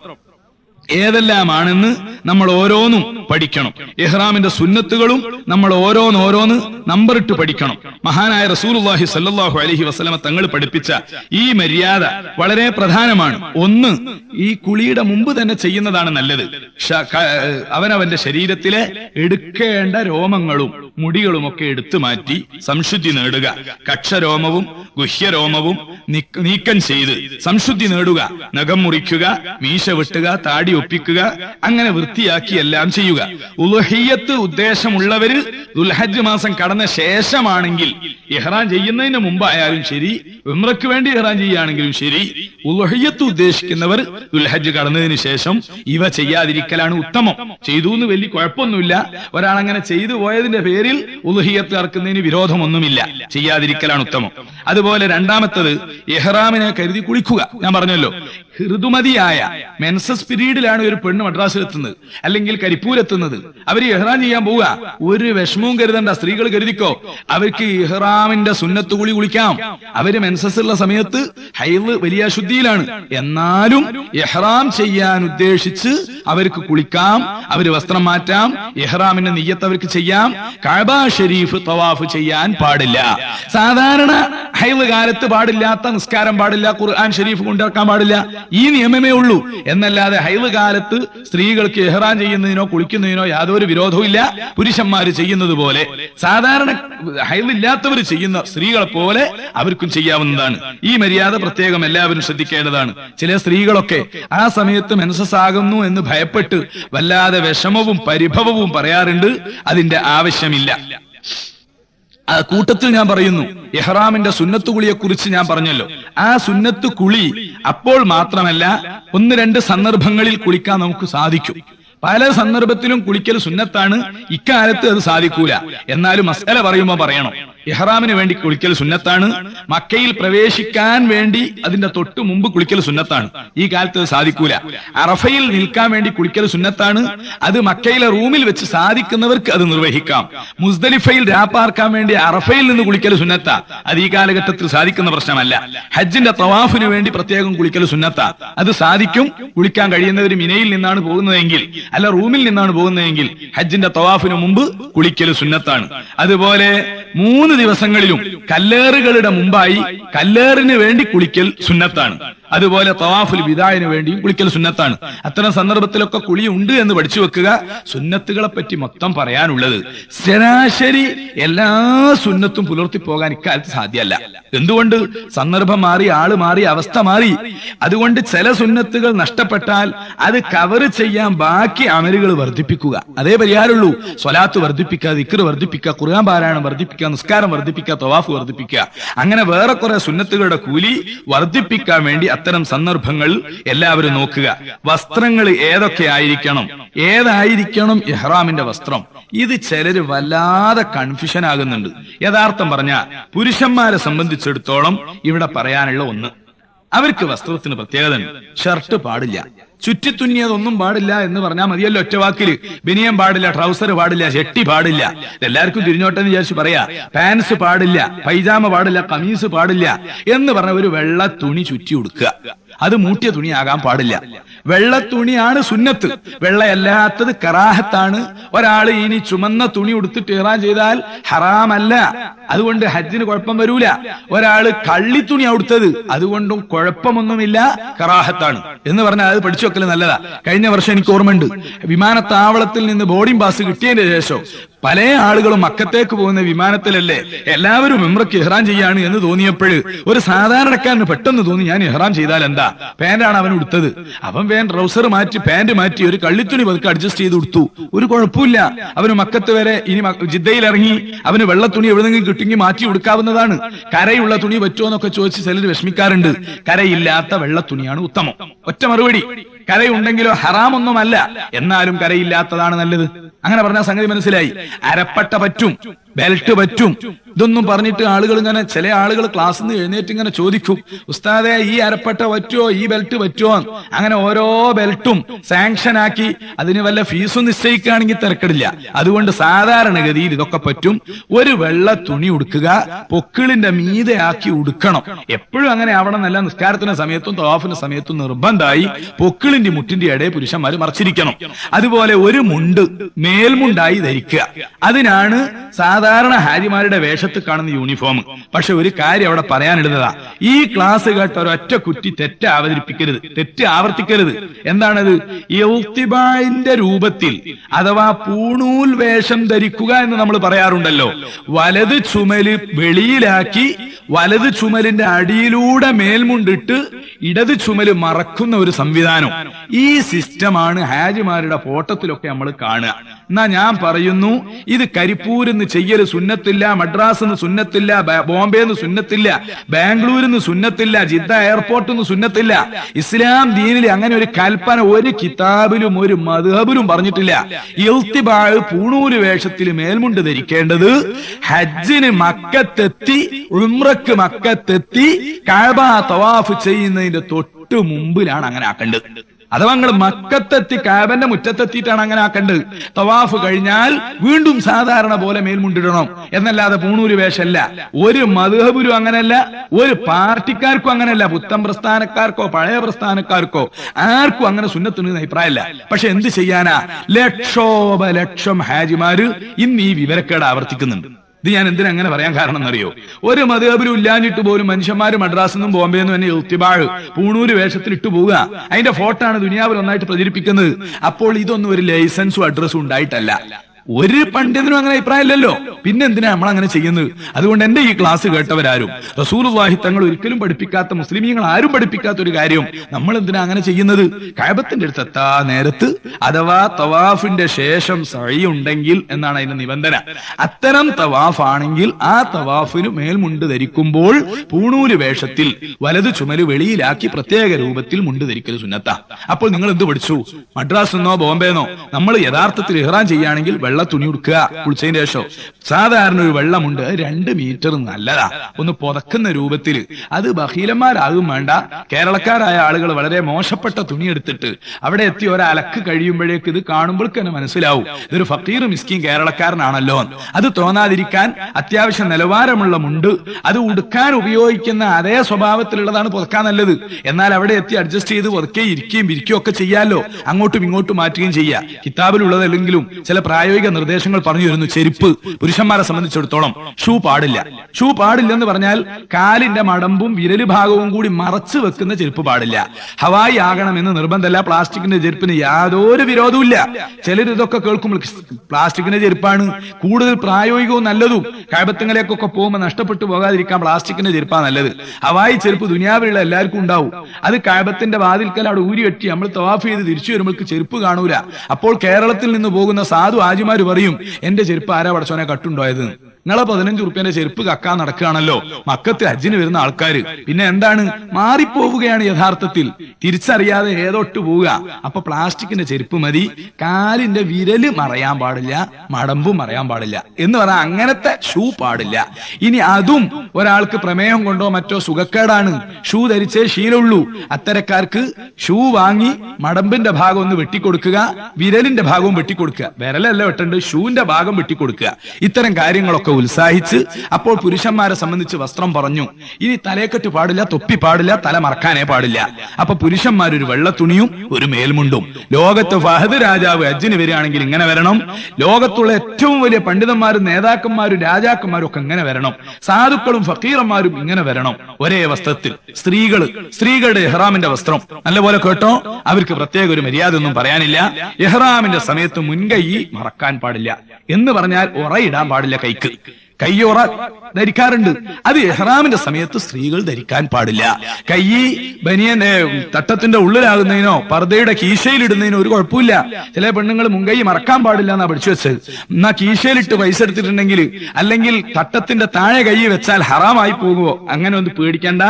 ഏതെല്ലാമാണെന്ന് നമ്മൾ ഓരോന്നും പഠിക്കണം. ഇഹ്റാമിന്റെ സുന്നത്തുകളും നമ്മൾ ഓരോന്നോരോന്ന് ഓരോന്ന് നമ്പറിട്ട് പഠിക്കണം. മഹാനായ റസൂലുള്ളാഹി സല്ലാഹു അലഹി വസ്ലമ തങ്ങൾ പഠിപ്പിച്ച ഈ മര്യാദ വളരെ പ്രധാനമാണ്. ഒന്ന് ഈ കുളിയുടെ മുമ്പ് തന്നെ ചെയ്യുന്നതാണ് നല്ലത്. അവനവന്റെ ശരീരത്തിലെ എടുക്കേണ്ട രോമങ്ങളും മുടികളും ഒക്കെ എടുത്തു മാറ്റി സംശുദ്ധി നേടുക. കക്ഷരോമവും ഗുഹ്യരോമവും നീക്ക- ചെയ്ത് സംശുദ്ധി നേടുക. നഖം മുറിക്കുക മീശ വെട്ടുക താടി ഒപ്പിക്കുക അങ്ങനെ വൃത്തിയാക്കി എല്ലാം ചെയ്യുക. ഉലഹിയത്ത് ഉദ്ദേശമുള്ളവര് ദുൽഹജ് മാസം കടന്ന ശേഷമാണെങ്കിൽ ഇഹ്റാൻ ചെയ്യുന്നതിന് മുമ്പായാലും ശരി ഉമ്രക്ക് വേണ്ടി ഇഹ്റാൻ ചെയ്യുകയാണെങ്കിലും ശരി ഉലഹിയത്ത് ഉദ്ദേശിക്കുന്നവർ ദുൽഹജ് കടന്നതിന് ശേഷം ഇവ ചെയ്യാതിരിക്കലാണ് ഉത്തമം. ചെയ്തു എന്ന് വലിയ കുഴപ്പമൊന്നുമില്ല. ഒരാൾ അങ്ങനെ ചെയ്തു പോയതിന്റെ പേരിൽ ഉലുഹിയത്ത് ഇറക്കുന്നതിന് വിരോധമൊന്നുമില്ല. ചെയ്യാതിരിക്കലാണ് ഉത്തമം. അതുപോലെ രണ്ടാമത്തത് എഹ്റാമിനെ കരുതി കുളിക്കുക. ഞാൻ പറഞ്ഞല്ലോ. ഋതുമതിയായ മെൻസസ് പിരീഡിലാണ് ഒരു പെണ്ണ് മദ്രാസിൽ എത്തുന്നത് അല്ലെങ്കിൽ കരിപ്പൂരെത്തുന്നത്. അവർ ഇഹ്റാം ചെയ്യാൻ പോവുക. ഒരു വിഷമവും കരുതണ്ട. സ്ത്രീകൾ കരുതിക്കോ അവർക്ക് ഇഹ്റാമിന്റെ സുന്നത്ത് കുളി കുളിക്കാം. അവർ മെൻസസ് ഉള്ള സമയത്ത് ഹൈവ് വലിയ ശുദ്ധിയിലാണ് എന്നാലും ഇഹ്റാം ചെയ്യാൻ ഉദ്ദേശിച്ച് അവർക്ക് കുളിക്കാം. അവർ വസ്ത്രം മാറ്റാം. ഇഹ്റാമിന്റെ നെയ്യത്ത് അവർക്ക് ചെയ്യാം. കഅബ ഷെരീഫ് തവാഫ് ചെയ്യാൻ പാടില്ല. സാധാരണ ഹൈവ് കാലത്ത് പാടില്ലാത്ത നിസ്കാരം പാടില്ല. ഖുർആൻ ഷെരീഫ് കൊണ്ടിറക്കാൻ പാടില്ല. ഈ നിയമമേ ഉള്ളൂ. എന്നല്ലാതെ ഹൈവ് കാലത്ത് സ്ത്രീകൾക്ക് എഹ്റാൻ ചെയ്യുന്നതിനോ കുളിക്കുന്നതിനോ യാതൊരു വിരോധവും ഇല്ല. പുരുഷന്മാർ ചെയ്യുന്നത് പോലെ. സാധാരണ ഹൈവ് ഇല്ലാത്തവർ ചെയ്യുന്ന സ്ത്രീകളെ പോലെ അവർക്കും ചെയ്യാവുന്നതാണ്. ഈ മര്യാദ പ്രത്യേകം എല്ലാവരും ശ്രദ്ധിക്കേണ്ടതാണ്. ചില സ്ത്രീകളൊക്കെ ആ സമയത്ത് മെൻസസ് ആകുന്നു എന്ന് ഭയപ്പെട്ട് വല്ലാതെ വിഷമവും പരിഭവവും പറയാറുണ്ട്. അതിന്റെ ആവശ്യമില്ല. കൂട്ടത്തിൽ ഞാൻ പറയുന്നു എഹ്റാമിന്റെ സുന്നത്ത് കുളിയെ കുറിച്ച് ഞാൻ പറഞ്ഞല്ലോ. ആ സുന്നത്ത് കുളി അപ്പോൾ മാത്രമല്ല ഒന്ന് രണ്ട് സന്ദർഭങ്ങളിൽ കുളിക്കാൻ നമുക്ക് സാധിക്കും. പല സന്ദർഭത്തിലും കുളിക്കൽ സുന്നത്താണ് ഇക്കാലത്ത് അത് സാധിക്കൂല. എന്നാലും മസല പറയുമ്പോ പറയണം. ഇഹ്റാമിന് വേണ്ടി കുളിക്കൽ സുന്നത്താണ്. മക്കയിൽ പ്രവേശിക്കാൻ വേണ്ടി അതിന്റെ തൊട്ട് മുമ്പ് കുളിക്കൽ സുന്നത്താണ്. ഈ കാലത്ത് സാധിക്കൂല. അറഫയിൽ നിൽക്കാൻ വേണ്ടി കുളിക്കൽ സുന്നത്താണ്. അത് മക്കയിലെ റൂമിൽ വെച്ച് സാധിക്കുന്നവർക്ക് അത് നിർവഹിക്കാം. മുസ്ദലിഫയിൽ രാപ്പാർക്കാൻ വേണ്ടി അറഫയിൽ നിന്ന് കുളിക്കൽ സുന്നത്ത. അത് ഈ കാലഘട്ടത്തിൽ സാധിക്കുന്ന പ്രശ്നമല്ല. ഹജ്ജിന്റെ തവാഫിന് വേണ്ടി പ്രത്യേകം കുളിക്കൽ സുന്നത്ത. അത് സാധിക്കും. കുളിക്കാൻ കഴിയുന്നവർ മിനയിൽ നിന്നാണ് പോകുന്നതെങ്കിൽ അല്ല റൂമിൽ നിന്നാണ് പോകുന്നതെങ്കിൽ ഹജ്ജിന്റെ തവാഫിന് മുമ്പ് കുളിക്കൽ സുന്നത്താണ്. അതുപോലെ മൂന്ന് ദിവസങ്ങളിലും കല്ലേറുകളുടെ മുമ്പായി കല്ലേറിന് വേണ്ടി കുളിക്കൽ സുന്നത്താണ്. അതുപോലെ തവാഫുൽ വിദായന് വേണ്ടിയും കുളിക്കൽ സുന്നത്താണ്. അത്തരം സന്ദർഭത്തിലൊക്കെ കുളി ഉണ്ട് എന്ന് പഠിച്ചു വെക്കുക സുന്നത്തുകളെ പറ്റി മൊത്തം പറയാനുള്ളത്. ശരാശരി എല്ലാ സുന്നത്തും പുലർത്തി പോകാൻ ഇക്കാലത്ത് സാധ്യമല്ല. എന്തുകൊണ്ട്? സന്ദർഭം മാറി ആൾ മാറി അവസ്ഥ മാറി. അതുകൊണ്ട് ചില സുന്നത്തുകൾ നഷ്ടപ്പെട്ടാൽ അത് കവർ ചെയ്യാൻ ബാക്കി അമലുകൾ വർദ്ധിപ്പിക്കുക. അതേ പരിഹാരമുള്ളൂ. സ്വലാത്ത് വർദ്ധിപ്പിക്കുക ദിക്കർ വർദ്ധിപ്പിക്കുക ഖുർആൻ പാരായണം വർദ്ധിപ്പിക്കുക നിസ്കാരം വർദ്ധിപ്പിക്കുക തവാഫ് വർദ്ധിപ്പിക്കുക. അങ്ങനെ വേറെ കുറെ സുന്നത്തുകളുടെ കൂലി വർദ്ധിപ്പിക്കാൻ വേണ്ടി അത്തരം സന്ദർഭങ്ങൾ എല്ലാവരും നോക്കുക. വസ്ത്രങ്ങൾ ഏതൊക്കെ ആയിരിക്കണം? ഏതായിരിക്കണം ഇഹ്റാമിന്റെ വസ്ത്രം? ഇത് ചിലര് വല്ലാതെ കൺഫ്യൂഷൻ ആകുന്നുണ്ട്. യഥാർത്ഥം പറഞ്ഞ പുരുഷന്മാരെ സംബന്ധിച്ചിടത്തോളം ഇവിടെ പറയാനുള്ള ഒന്ന്. അവർക്ക് വസ്ത്രത്തിന് പ്രത്യേകത ഷർട്ട് പാടില്ല. ചുറ്റിത്തുന്നിയതൊന്നും പാടില്ല എന്ന് പറഞ്ഞാൽ മതിയല്ലോ ഒറ്റ വാക്കിൽ ബനിയൻ പാടില്ല ട്രൗസർ പാടില്ല ഷെട്ടി പാടില്ല. എല്ലാവർക്കും തിരിഞ്ഞോട്ടെന്ന് വിചാരിച്ച് പറയാ. പാൻസ് പാടില്ല പൈജാമ പാടില്ല കമീസ് പാടില്ല എന്ന് പറഞ്ഞ ഒരു വെള്ള തുണി ചുറ്റി ഉടുക്കുക. അത് മൂട്ടിയ തുണിയാകാൻ പാടില്ല. വെള്ള തുണിയാണ് സുന്നത്ത്. വെള്ളയല്ലാത്തത് കറാഹത്താണ്. ഒരാൾ ഇനി ചുമന്ന തുണി ഉടുത്തിട്ട് ഇറാൻ ചെയ്താൽ ഹറാമല്ല. അതുകൊണ്ട് ഹജ്ജിന് കുഴപ്പം വരൂല. ഒരാൾ കള്ളിത്തുണി ഉടുത്തത്. അതുകൊണ്ടും കുഴപ്പമൊന്നുമില്ല കറാഹത്താണ്. എന്ന് പറഞ്ഞാൽ അത് പഠിച്ചു വെക്കൽ നല്ലതാ. കഴിഞ്ഞ വർഷം എനിക്ക് ഓർമ്മയുണ്ട്. വിമാനത്താവളത്തിൽ നിന്ന് ബോർഡിംഗ് പാസ് കിട്ടിയതിന് ശേഷം പല ആളുകളും മക്കത്തേക്ക് പോകുന്ന വിമാനത്തിലല്ലേ എല്ലാവരും ഇഹ്റാം ചെയ്യാണ് എന്ന് തോന്നിയപ്പോൾ ഒരു സാധാരണക്കാരന് പെട്ടെന്ന് തോന്നി ഞാൻ ഇഹ്റാം ചെയ്താൽ എന്താ? പാന്റാണ് അവൻ ഉടുത്തത്. അവൻ വേൻ ട്രൗസർ മാറ്റി പാന്റ് മാറ്റി ഒരു കള്ളിത്തുണി പതുക്കെ അഡ്ജസ്റ്റ് ചെയ്ത് ഉടുത്തു. ഒരു കുഴപ്പമില്ല. അവന് മക്കത്ത് വരെ ഇനി ജിദ്ദയിൽ ഇറങ്ങി അവന് വെള്ളത്തുണി എവിടെന്നെങ്കിലും കിട്ടിയെങ്കിൽ മാറ്റി ഉടുക്കാവുന്നതാണ്. കരയുള്ള തുണി പറ്റുമോ എന്നൊക്കെ ചോദിച്ച് ചിലർ വിഷമിക്കാറുണ്ട്. കരയില്ലാത്ത വെള്ളത്തുണിയാണ് ഉത്തമം. ഒറ്റ മറുപടി. കരയുണ്ടെങ്കിലോ ഹറാമൊന്നുമല്ല. എന്നാലും കരയില്ലാത്തതാണ് നല്ലത്. അങ്ങനെ പറഞ്ഞ സംഗതി മനസ്സിലായി. അരപ്പട്ട പറ്റും. ബെൽറ്റ് പറ്റും. ഇതൊന്നും പറഞ്ഞിട്ട് ആളുകൾ ഇങ്ങനെ ചില ആളുകൾ ക്ലാസ്സിൽ നിന്ന് എഴുന്നേറ്റ് ഇങ്ങനെ ചോദിക്കും. ഉസ്താദെ ഈ അരപ്പട്ട പറ്റുമോ ഈ ബെൽറ്റ് പറ്റുമോ അങ്ങനെ ഓരോ ബെൽറ്റും സാങ്ഷൻ ആക്കി അതിന് വല്ല ഫീസും നിശ്ചയിക്കുകയാണെങ്കിൽ തിരക്കിടില്ല. അതുകൊണ്ട് സാധാരണഗതിയിൽ ഇതൊക്കെ പറ്റും. ഒരു വെള്ള തുണി ഉടുക്കുക പൊക്കിളിന്റെ മീതെ ആക്കി ഉടുക്കണം. എപ്പോഴും അങ്ങനെ ആവണം എന്നല്ല നിസ്കാരത്തിന്റെ സമയത്തും തവാഫിന്റെ സമയത്തും നിർബന്ധമായി പൊക്കിളിന്റെ മുട്ടിന്റെ ഇടയെ പുരുഷന്മാർ മറച്ചിരിക്കണം. അതുപോലെ ഒരു മുണ്ട് മേൽമുണ്ടായി ധരിക്കുക. അതിനാണ് സാധാരണ ഹാജിമാരുടെ വേഷത്തിൽ കാണുന്ന യൂണിഫോം പക്ഷെ ഒരു കാര്യം അവിടെ പറയാനിടുന്നതാ. ഈ ക്ലാസ് കേട്ട ഒരൊറ്റ കുറ്റി തെറ്റ് അവതരിപ്പിക്കരുത്. തെറ്റ് ആവർത്തിക്കരുത്. എന്താണത്? ഇൽത്തിബായിന്റെ രൂപത്തിൽ അഥവാ പൂണൂൽ വേഷം ധരിക്കുക എന്ന് നമ്മൾ പറയാറുണ്ടല്ലോ. വലത് ചുമൽ വെളിയിലാക്കി വലത് ചുമലിന്റെ അടിയിലൂടെ മേൽമുണ്ടിട്ട് ഇടത് ചുമൽ മറക്കുന്ന ഒരു സംവിധാനം. ഈ സിസ്റ്റമാണ് ഹാജിമാരുടെ ഫോട്ടത്തിലൊക്കെ നമ്മൾ കാണുക. എന്നാ ഞാൻ പറയുന്നു ഇത് കരിപ്പൂരിന്ന് ചെയ്യൽ സുന്നത്തില്ല മദ്രാസ് എന്ന് സുന്നത്തില്ല ബോംബെന്ന് സുന്നത്തില്ല ബാംഗ്ലൂരിൽ നിന്ന് സുന്നത്തില്ല ജിദ്ദ എയർപോർട്ട് നിന്ന് സുന്നത്തില്ല ഇസ്ലാം ദീനിൽ അങ്ങനെ ഒരു കൽപ്പന ഒരു കിതാബിലും ഒരു മധുഹബിലും പറഞ്ഞിട്ടില്ല. ഇൽത്തിബാഴ് പൂണൂര് വേഷത്തിൽ മേൽമുണ്ട് ധരിക്കേണ്ടത് ഹജ്ജിന് മക്കത്തെത്തി ഉംറക്ക് മക്കത്തെത്തി കഴബ തവാഫ് ചെയ്യുന്നതിന്റെ തൊട്ട് മുമ്പിലാണ് അങ്ങനെ ആക്കേണ്ടത്. അഥവാ നിങ്ങൾ മക്കത്തെത്തി കാബന്റെ മുറ്റത്തെത്തിയിട്ടാണ് അങ്ങനെ ആക്കേണ്ടത്. തവാഫ് കഴിഞ്ഞാൽ വീണ്ടും സാധാരണ പോലെ മേൽമുണ്ടിടണം. എന്നല്ലാതെ പൂണൂര് വേഷമല്ല. ഒരു മധുഹബുരും അങ്ങനെയല്ല ഒരു പാർട്ടിക്കാർക്കും അങ്ങനെയല്ല പുത്തൻ പ്രസ്ഥാനക്കാർക്കോ പഴയ പ്രസ്ഥാനക്കാർക്കോ ആർക്കും അങ്ങനെ സുന്നത്തുണ്ടെന്ന് അഭിപ്രായമല്ല. പക്ഷെ എന്ത് ചെയ്യാനാ? ലക്ഷോപലക്ഷം ഹാജിമാര് ഇന്ന് ഈ വിവരക്കേട് ആവർത്തിക്കുന്നുണ്ട്. ഇത് ഞാൻ എന്തിനാ അങ്ങനെ പറയാൻ കാരണം എന്നറിയോ? ഒരു മതേബരും ഇല്ലാഞ്ഞിട്ട് പോലും മനുഷ്യന്മാര് മദ്രാസിൽ നിന്നും ബോംബെ നിന്നും തന്നെ ഉത്തിബാഴ് പൂണൂര് വേഷത്തിൽ ഇട്ടു പോവുക. അതിന്റെ ഫോട്ടോ ആണ് ദുനിയാവിൽ ഒന്നായിട്ട് പ്രചരിപ്പിക്കുന്നത്. അപ്പോൾ ഇതൊന്നും ഒരു ലൈസൻസും അഡ്രസ്സും ഉണ്ടായിട്ടല്ല. ഒരു പണ്ഡിതനും അങ്ങനെ അഭിപ്രായമില്ലല്ലോ. പിന്നെ എന്തിനാ നമ്മൾ അങ്ങനെ ചെയ്യുന്നത്? അതുകൊണ്ട് എന്റെ ഈ ക്ലാസ് കേട്ടവരാരും റസൂലുള്ളാഹി തങ്ങൾ ഒരിക്കലും പഠിപ്പിക്കാത്ത മുസ്ലിമീങ്ങൾ ആരും പഠിപ്പിക്കാത്ത ഒരു കാര്യം നമ്മൾ എന്തിനാ അങ്ങനെ ചെയ്യുന്നത്? കഴബത്തിന്റെ അടുത്ത് എത്താ നേരത്ത് അഥവാ തവാഫിന്റെ ശേഷം സഴി ഉണ്ടെങ്കിൽ എന്നാണ് അതിന്റെ നിബന്ധന. അത്തരം തവാഫ് ആണെങ്കിൽ ആ തവാഫിന് മേൽമുണ്ട് ധരിക്കുമ്പോൾ പൂണൂൽ വേഷത്തിൽ വലത് ചുമൽ വെളിയിലാക്കി പ്രത്യേക രൂപത്തിൽ മുണ്ട് ധരിക്കൽ സുന്നത്ത. അപ്പോൾ നിങ്ങൾ എന്ത് പഠിച്ചു? മദ്രാസ് എന്നോ ബോംബെന്നോ? നമ്മൾ യഥാർത്ഥത്തിൽ ഇഹ്റാൻ ചെയ്യുകയാണെങ്കിൽ വെള്ള തുണി ഉടുക്കുക കുളിച്ചതിന് ശേഷം. സാധാരണ ഒരു വെള്ളമുണ്ട് രണ്ട് മീറ്റർ നല്ലതാ. ഒന്ന് പുതക്കുന്ന രൂപത്തിൽ അത് ബഹീലന്മാരാകും വേണ്ട. കേരളക്കാരായ ആളുകൾ വളരെ മോശപ്പെട്ട തുണി എടുത്തിട്ട് അവിടെ എത്തി ഒരലക്ക് കഴിയുമ്പോഴേക്ക് ഇത് കാണുമ്പോൾ തന്നെ മനസ്സിലാവും. ഇതൊരു ഫക്കീർ മിസ്കിൻ കേരളക്കാരനാണല്ലോ അത് തോന്നാതിരിക്കാൻ അത്യാവശ്യം നിലവാരമുള്ള മുണ്ട്. അത് ഉടുക്കാൻ ഉപയോഗിക്കുന്ന അതേ സ്വഭാവത്തിലുള്ളതാണ് പുതക്കാൻ നല്ലത്. എന്നാൽ അവിടെ എത്തി അഡ്ജസ്റ്റ് ചെയ്ത് പുതക്കുകയും ഇരിക്കുകയും ഇരിക്കുകയും ഒക്കെ ചെയ്യാമല്ലോ അങ്ങോട്ടും ഇങ്ങോട്ടും മാറ്റുകയും ചെയ്യാം. കിതാബിലുള്ളതല്ലെങ്കിലും ചില പ്രായോഗിക നിർദ്ദേശങ്ങൾ പറഞ്ഞു വരുന്നു ചെരുപ്പ് പുരുഷന്മാരെ സംബന്ധിച്ചിടത്തോളം ഷൂ പാടില്ല. ഷൂ പാടില്ല എന്ന് പറഞ്ഞാൽ കാലിന്റെ മടമ്പും വിരൽ ഭാഗവും കൂടി മറച്ചു വെക്കുന്ന ചെരുപ്പ് പാടില്ല. ഹവായി ആകണമെന്ന് നിർബന്ധമല്ല. പ്ലാസ്റ്റിക്കിന്റെ ചെരുപ്പിന് യാതൊരു വിരോധവും ഇല്ല ചിലർ ഇതൊക്കെ കേൾക്കുമ്പോൾ പ്ലാസ്റ്റിക്കിന്റെ ചെരുപ്പാണ്. കൂടുതൽ പ്രായോഗികവും നല്ലതും. കഴബത്തുങ്ങളിലേക്കൊക്കെ പോകുമ്പോൾ നഷ്ടപ്പെട്ടു പോകാതിരിക്കാൻ പ്ലാസ്റ്റിക്കിന്റെ ചെരുപ്പാണ് നല്ലത്. ഹവായി ചെരുപ്പ് ദുനിയാവിലുള്ള എല്ലാവർക്കും ഉണ്ടാവും. അത് കഴബത്തിന്റെ വാതിൽക്കൽ അവിടെ ഊരി വെട്ടി നമ്മൾ തവാഫ് ചെയ്ത് തിരിച്ചു വരുമ്പോൾ ചെരുപ്പ് കാണൂല. അപ്പോൾ കേരളത്തിൽ നിന്ന് പോകുന്ന സാധു പറയും? എന്റെ ചെരുപ്പ് ആരാ പടച്ചോനെ കട്ടുണ്ടോയത്? നിങ്ങളെ പതിനഞ്ച് ഉറുപ്പ്യന്റെ ചെരുപ്പ് കക്കാൻ നടക്കുകയാണല്ലോ. മക്കത്ത് ഹജ്ജിന് വരുന്ന ആൾക്കാര്. പിന്നെ എന്താണ്? മാറിപ്പോവുകയാണ് യഥാർത്ഥത്തിൽ. തിരിച്ചറിയാതെ ഏതോട്ട് പോവുക. അപ്പൊ പ്ലാസ്റ്റിക്കിന്റെ ചെരുപ്പ് മതി. കാലിന്റെ വിരൽ മറയാൻ പാടില്ല. മടമ്പും മറയാൻ പാടില്ല. എന്ന് പറഞ്ഞാൽ അങ്ങനത്തെ ഷൂ പാടില്ല. ഇനി അതും ഒരാൾക്ക് പ്രമേഹം കൊണ്ടോ മറ്റോ സുഖക്കേടാണ്. ഷൂ ധരിച്ചേ ശീലമുള്ളൂ. അത്തരക്കാർക്ക് ഷൂ വാങ്ങി മടമ്പിന്റെ ഭാഗം ഒന്ന് വെട്ടിക്കൊടുക്കുക. വിരലിന്റെ ഭാഗവും വെട്ടിക്കൊടുക്കുക. വിരലല്ല വെട്ടേണ്ടത് ഷൂവിന്റെ ഭാഗം വെട്ടിക്കൊടുക്കുക. ഇത്തരം കാര്യങ്ങളൊക്കെ ഉത്സാഹിച്ച് അപ്പോൾ പുരുഷന്മാരെ സംബന്ധിച്ച് വസ്ത്രം പറഞ്ഞു. ഇനി തലയെക്കെട്ട് പാടില്ല തൊപ്പി പാടില്ല തല മറക്കാനേ പാടില്ല. അപ്പൊ പുരുഷന്മാർ ഒരു വെള്ള തുണിയും ഒരു മേൽമുണ്ടും. ലോകത്ത് ഫഹദ് രാജാവ് അജിന് വരികയാണെങ്കിൽ ഇങ്ങനെ വരണം. ലോകത്തുള്ള ഏറ്റവും വലിയ പണ്ഡിതന്മാരും നേതാക്കന്മാരും രാജാക്കന്മാരും ഒക്കെ ഇങ്ങനെ വരണം. സാധുക്കളും ഫക്കീറന്മാരും ഇങ്ങനെ വരണം. ഒരേ വസ്ത്രത്തിൽ. സ്ത്രീകൾ സ്ത്രീകളുടെ എഹ്റാമിന്റെ വസ്ത്രം. നല്ലപോലെ കേട്ടോ? അവർക്ക് പ്രത്യേക ഒരു മര്യാദ ഒന്നും പറയാനില്ല. എഹ്റാമിന്റെ സമയത്ത് മുൻകൈ മറക്കാൻ പാടില്ല. എന്ന് പറഞ്ഞാൽ ഉറയിടാൻ പാടില്ല കൈക്ക്. കയ്യുറ ധരിക്കാറുണ്ട്. അത് എഹ്റാമിന്റെ സമയത്ത് സ്ത്രീകൾ ധരിക്കാൻ പാടില്ല. കൈ ബനിയന്റെ തട്ടത്തിന്റെ ഉള്ളിലാകുന്നതിനോ പർദ്ദയുടെ കീശയിലിടുന്നതിനോ ഒരു കുഴപ്പമില്ല. ചില പെണ്ണുങ്ങൾ മുൻകൈ മറക്കാൻ പാടില്ല എന്നാ പഠിച്ചു വെച്ചത്. എന്നാ കീശയിലിട്ട് പൈസ എടുത്തിട്ടുണ്ടെങ്കിൽ അല്ലെങ്കിൽ തട്ടത്തിന്റെ താഴെ കൈ വെച്ചാൽ ഹറാമായി പോകുമോ അങ്ങനെ ഒന്ന് പേടിക്കണ്ട.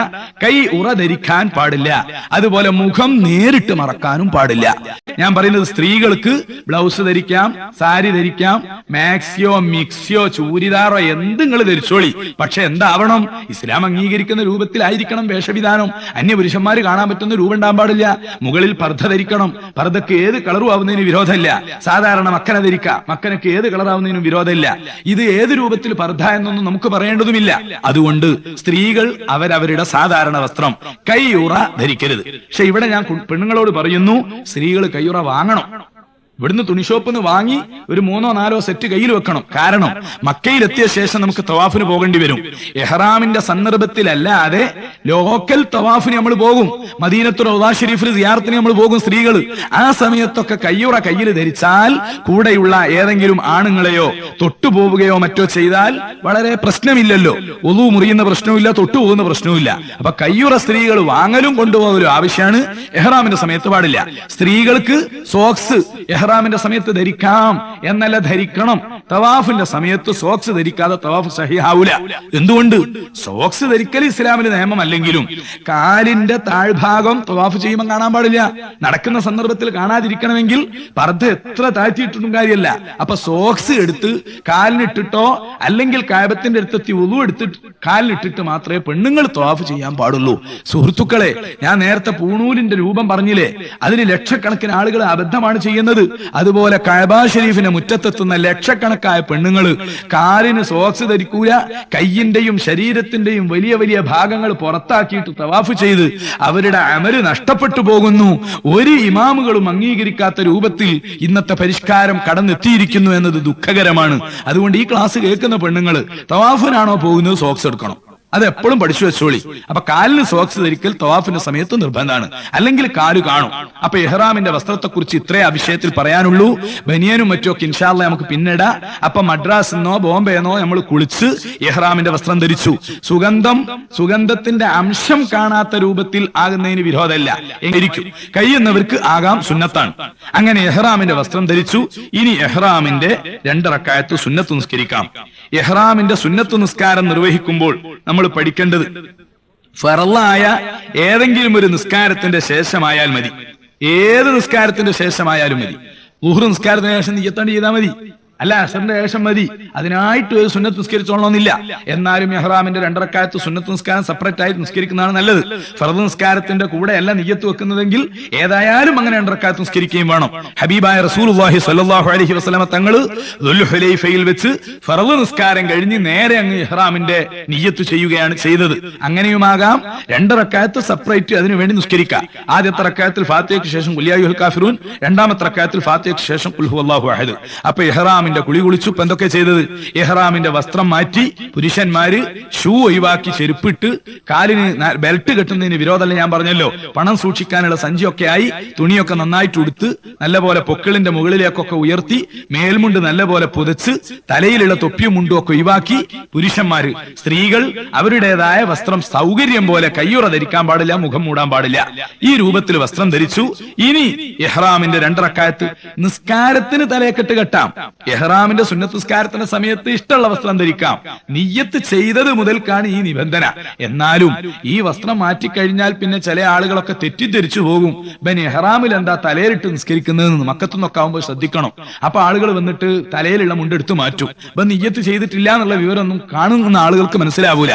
കൈ ഉറ ധരിക്കാൻ പാടില്ല. അതുപോലെ മുഖം നേരിട്ട് മറക്കാനും പാടില്ല. ഞാൻ പറയുന്നത് സ്ത്രീകൾക്ക് ബ്ലൗസ് ധരിക്കാം സാരി ധരിക്കാം മാക്സിയോ മിക്സിയോ ചൂരിദാറോ എന്ത് നിങ്ങൾ ധരിച്ചോളി? പക്ഷെ എന്താവണം? ഇസ്ലാം അംഗീകരിക്കുന്ന രൂപത്തിലായിരിക്കണം വേഷവിധാനം. അന്യപുരുഷന്മാര് കാണാൻ പറ്റുന്ന രൂപം ഉണ്ടാകാൻ പാടില്ല. മുകളിൽ പർദ്ധ ധരിക്കണം. പർദ്ധക്ക് ഏത് കളറും ആവുന്നതിന് വിരോധമില്ല. സാധാരണ മക്കനെ ധരിക്കാം. മക്കനക്ക് ഏത് കളറാവുന്നതിനും വിരോധമില്ല. ഇത് ഏത് രൂപത്തിൽ പർദ്ധ എന്നൊന്നും നമുക്ക് പറയേണ്ടതുമില്ല. അതുകൊണ്ട് സ്ത്രീകൾ അവരവരുടെ സാധാരണ വസ്ത്രം കൈയുറ ധരിക്കരുത്. പക്ഷെ ഇവിടെ ഞാൻ പെണ്ണുങ്ങളോട് പറയുന്നു സ്ത്രീകൾ കൈയുറ വാങ്ങണം. ഇവിടുന്ന് തുണിഷോപ്പ് നിന്ന് വാങ്ങി ഒരു മൂന്നോ നാലോ സെറ്റ് കയ്യിൽ വെക്കണം. കാരണം മക്കയിലെത്തിയ ശേഷം നമുക്ക് തവാഫിന് പോകേണ്ടി വരും. എഹ്റാമിന്റെ സന്ദർഭത്തിലല്ലാതെ ലോക്കൽ തവാഫിന് നമ്മൾ പോകും. മദീനത്തു റൗദാ ഷെരീഫിൽ സിയാർത്തിന് നമ്മൾ പോകും സ്ത്രീകൾ ആ സമയത്തൊക്കെ കയ്യുറ കയ്യിൽ ധരിച്ചാൽ കൂടെയുള്ള ഏതെങ്കിലും ആണുങ്ങളെയോ തൊട്ടുപോവുകയോ മറ്റോ ചെയ്താൽ വളരെ പ്രശ്നമില്ലല്ലോ. ഒതു മുറിയുന്ന പ്രശ്നവുമില്ല തൊട്ടുപോകുന്ന പ്രശ്നവുമില്ല. അപ്പൊ കയ്യുറ സ്ത്രീകൾ വാങ്ങലും കൊണ്ടുപോകലും ആവശ്യമാണ്. എഹ്റാമിന്റെ സമയത്ത് പാടില്ല. സ്ത്രീകൾക്ക് സോക്സ് എഹ്റാമിന്റെ സമയത്ത് ധരിക്കാം എന്നല്ല ധരിക്കണം. തവാഫിന്റെ സമയത്ത് സോക്സ് ധരിക്കാതെ തവാഫ് സഹിയാവൂല എന്തുകൊണ്ട്? സോക്സ് ധരിക്കൽ ഇസ്ലാമിലെ നിയമമല്ലെങ്കിലും കാലിന്റെ താഴ്ഭാഗം തവാഫ് ചെയ്യുമ്പോൾ കാണാൻ പാടില്ല. നടക്കുന്ന സന്ദർഭത്തിൽ കാണാതിരിക്കണമെങ്കിൽ പർദ്ധ എത്ര താഴ്ത്തിയിട്ടൊന്നും കാര്യമല്ല അപ്പൊ സോക്സ് എടുത്ത് കാലിനിട്ടിട്ടോ അല്ലെങ്കിൽ കായബത്തിന്റെ അടുത്തെത്തി ഉളു എടുത്തിട്ട് കാലിനിട്ടിട്ട് മാത്രമേ പെണ്ണുങ്ങൾ തവാഫ് ചെയ്യാൻ പാടുള്ളൂ. സുഹൃത്തുക്കളെ ഞാൻ നേരത്തെ പൂണൂലിന്റെ രൂപം പറഞ്ഞില്ലേ? അതിന് ലക്ഷക്കണക്കിന് ആളുകൾ അബദ്ധമാണ് ചെയ്യുന്നത്. അതുപോലെ കഴബാ ഷെരീഫിന്റെ മുറ്റത്തെത്തുന്ന ലക്ഷക്കണക്കായ പെണ്ണുങ്ങൾ കാലിന് സോക്സ് ധരിക്കൂല കയ്യിന്റെയും ശരീരത്തിന്റെയും വലിയ വലിയ ഭാഗങ്ങൾ പുറത്താക്കിയിട്ട് തവാഫ് ചെയ്ത് അവരുടെ അമര് നഷ്ടപ്പെട്ടു പോകുന്നു. ഒരു ഇമാമുകളും അംഗീകരിക്കാത്ത രൂപത്തിൽ ഇന്നത്തെ പരിഷ്കാരം കടന്നെത്തിയിരിക്കുന്നു എന്നത് ദുഃഖകരമാണ്. അതുകൊണ്ട് ഈ ക്ലാസ് കേൾക്കുന്ന പെണ്ണുങ്ങൾ തവാഫിനാണോ പോകുന്നത് സോക്സ് എടുക്കണം? അത് എപ്പോഴും പഠിച്ചു വെച്ചോളി. അപ്പൊ കാലിന് സോക്സ് ധരിക്കൽ തവാഫിന്റെ സമയത്ത് നിർബന്ധമാണ്. അല്ലെങ്കിൽ കാൽ കാണും. അപ്പൊ ഇഹ്റാമിന്റെ വസ്ത്രത്തെ കുറിച്ച് ഇത്രേ ആ വിഷയത്തിൽ പറയാനുള്ളൂ. ബനിയനും മറ്റുമൊക്കെ ഇൻഷാല്ല നമുക്ക് പിന്നിട. അപ്പൊ മദ്രാസിന്നോ ബോംബെന്നോ നമ്മൾ കുളിച്ച് ഇഹ്റാമിന്റെ വസ്ത്രം ധരിച്ചു. സുഗന്ധം സുഗന്ധത്തിന്റെ അംശം കാണാത്ത രൂപത്തിൽ ആകുന്നതിന് വിരോധമല്ല. എങ്ങിരിക്കും കഴിയുന്നവർക്ക് ആകാം സുന്നത്താണ്. അങ്ങനെ എഹ്റാമിന്റെ വസ്ത്രം ധരിച്ചു. ഇനി എഹ്റാമിന്റെ രണ്ടറക്കായത്ത് സുന്നത്ത് നിസ്കരിക്കാം. എഹ്റാമിന്റെ സുന്നത്ത് നിസ്കാരം നിർവഹിക്കുമ്പോൾ നമ്മൾ പഠിക്കേണ്ടത്? ഫറല്ലായ ഏതെങ്കിലും ഒരു നിസ്കാരത്തിന്റെ ശേഷമായാൽ മതി. ഏത് നിസ്കാരത്തിന്റെ ശേഷമായാലും മതി. ഊഹ് നിസ്കാരത്തിന് ശേഷം നീയത്താണ്ട് ചെയ്താൽ മതി. അല്ല അസറിന്റെ ശേഷം മതി. അതിനായിട്ട് ഒരു സുന്നത്ത് നിസ്കരിച്ചോളണമെന്നില്ല. എന്നാലും മെഹ്റാമിന്റെ രണ്ടരക്കാലത്ത് സുന്നത്ത് നിസ്കാരം സെപ്പറേറ്റ് ആയി നിസ്കരിക്കുന്നതാണ് നല്ലത്. ഫറദ് നിസ്കാരത്തിന്റെ കൂടെ അല്ല നിയ്യത്ത് വെക്കുന്നതെങ്കിൽ ഏതായാലും അങ്ങനെ രണ്ടരക്കാലത്ത് നിസ്കരിക്കുകയും വേണം. ഹബീബായ റസൂലുള്ളാഹി സ്വല്ലല്ലാഹു അലൈഹി വസ്ലമ തങ്ങൾ ദുൽഹുലൈഫയിൽ വെച്ച് ഫറദ് നിസ്കാരം കഴിഞ്ഞ് നേരെ അങ്ങ് ഇഹ്റാമിന്റെ നിയ്യത്ത് ചെയ്യുകയാണ് ചെയ്തത്. അങ്ങനെയുമാകാം രണ്ടരക്കാലത്ത് സെപ്പറേറ്റ് അതിനുവേണ്ടി നിസ്കരിക്കാം ആദ്യത്തെ റക്കായത്തിൽ ഫാത്തിഹയ്ക്ക് ശേഷം കുല്യായുൽ കാഫിറൂൻ രണ്ടാമത്തെ റക്കായത്തിൽ ഫാത്തിഹയ്ക്ക് ശേഷം ഉൽഹു അള്ളാഹു അഹദ്. അപ്പൊ ഇഹ്റാമിന്റെ കുളി കുളിച്ചു എന്തൊക്കെ ചെയ്തത്? ഇഹ്റാമിന്റെ വസ്ത്രം മാറ്റി പുരുഷന്മാര് ഷൂ ഒഴിവാക്കി ചെരുപ്പിട്ട് കാലിന് ബെൽറ്റ് കെട്ടുന്നതിന് വിരോധമല്ല ഞാൻ പറഞ്ഞല്ലോ? പണം സൂക്ഷിക്കാനുള്ള സഞ്ചിയൊക്കെ ആയി തുണിയൊക്കെ നന്നായിട്ട് ഉടുത്ത് നല്ലപോലെ പൊക്കിളിന്റെ മുകളിലേക്കൊക്കെ ഉയർത്തി മേൽമുണ്ട് നല്ലപോലെ പുതച്ച് തലയിലുള്ള തൊപ്പിയും മുണ്ടും ഒക്കെ ഒഴിവാക്കി പുരുഷന്മാര്. സ്ത്രീകൾ അവരുടേതായ വസ്ത്രം സൗകര്യം പോലെ കയ്യുറ ധരിക്കാൻ പാടില്ല മുഖം മൂടാൻ പാടില്ല. ഈ രൂപത്തിൽ വസ്ത്രം ധരിച്ചു. ഇനി ഇഹ്റാമിന്റെ രണ്ടറക്കായത്ത് നിസ്കാരത്തിന് തലയെക്കെട്ട് കെട്ടാം. ഇഹ്റാമിന്റെ സുന്നത്ത് നിസ്കാരത്തിന്റെ സമയത്ത് ഇഷ്ടമുള്ള വസ്ത്രം ധരിക്കാം. നിയ്യത്ത് ചെയ്തത് മുതൽക്കാണ് ഈ നിബന്ധന. എന്നാലും ഈ വസ്ത്രം മാറ്റിക്കഴിഞ്ഞാൽ പിന്നെ ചില ആളുകളൊക്കെ തെറ്റിദ്ധരിച്ചു പോകും. ബൻ എഹ്റാമിൽ എന്താ തലയിലിട്ട് നിസ്കരിക്കുന്നതെന്ന് മക്കത്തുനിന്നൊക്കെ ആകുമ്പോൾ ശ്രദ്ധിക്കണം. അപ്പൊ ആളുകൾ വന്നിട്ട് തലയിലുള്ള മുണ്ടെടുത്ത് മാറ്റും. ഇപ്പൊ നിയ്യത്ത് ചെയ്തിട്ടില്ല എന്നുള്ള വിവരമൊന്നും കാണുന്ന ആളുകൾക്ക് മനസ്സിലാവൂല.